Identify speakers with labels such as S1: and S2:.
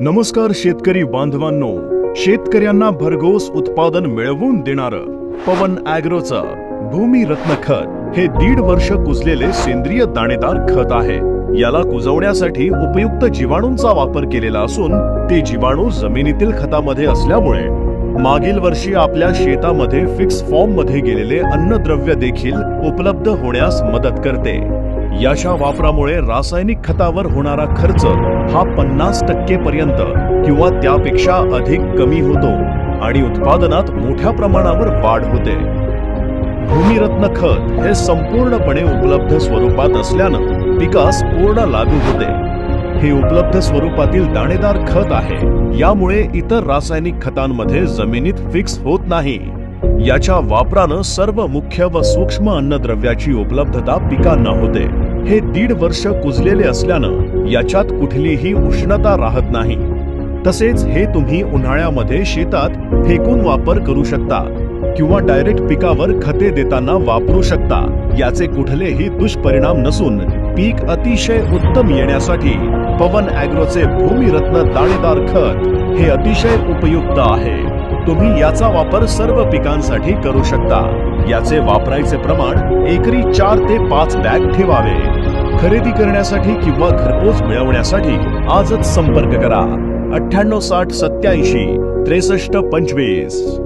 S1: नमस्कार शेतकरी बांधवांनो शेतकऱ्यांना भरघोस उत्पादन मिळवून देणार पवन अॅग्रोचं भूमी रत्न खत हे दीड वर्ष कुजलेले सेंद्रिय दाणेदार खत आहे. याला कुजवण्यासाठी उपयुक्त जीवाणूंचा वापर केलेला असून ते जीवाणू जमिनीतील खतामध्ये असल्यामुळे मागील वर्षी आपल्या शेतामध्ये फिक्स फॉर्ममध्ये गेलेले अन्नद्रव्य देखील उपलब्ध होण्यास मदत करते. याच्या वापरामुळे रासायनिक खतावर होणारा खर्च हा पन्नास टक्के पर्यंत किंवा त्यापेक्षा अधिक कमी होतो आणि उत्पादनात मोठ्या प्रमाणावर वाढ होते. भूमिरत्न खत हे संपूर्णपणे उपलब्ध स्वरूपात असल्यानं पिकास पूर्ण लागू होते. हे उपलब्ध स्वरूपातील दाणेदार खत आहे. यामुळे इतर रासायनिक खतांमध्ये जमिनीत फिक्स होत नाही. याच्या वापरानं सर्व मुख्य व सूक्ष्म अन्नद्रव्याची उपलब्धता पिकांना होते. हे दीड वर्ष कुजलेले असल्यानं याच्यात कुठलीही उष्णता राहत नाही. तसेच हे तुम्ही उन्हाळ्यामध्ये शेतात फेकून वापर करू शकता किंवा डायरेक्ट पिकावर खते देताना वापरू शकता. याचे कुठलेही दुष्परिणाम नसून पीक अतिशय उत्तम येण्यासाठी पवन अॅग्रोचे भूमिरत्न दाणेदार खत हे अतिशय उपयुक्त आहे. तुम्ही याचा वापर सर्व पिकांसाठी करू शकता. याचे वापरायचे प्रमाण एकरी चार ते पाच बॅग ठेवावे. खरेदी करण्यासाठी किंवा घरपोच मिळवण्यासाठी आजच संपर्क करा. अठ्ठ्याण्णव साठ सत्याऐंशी त्रेसष्ट पंचवीस.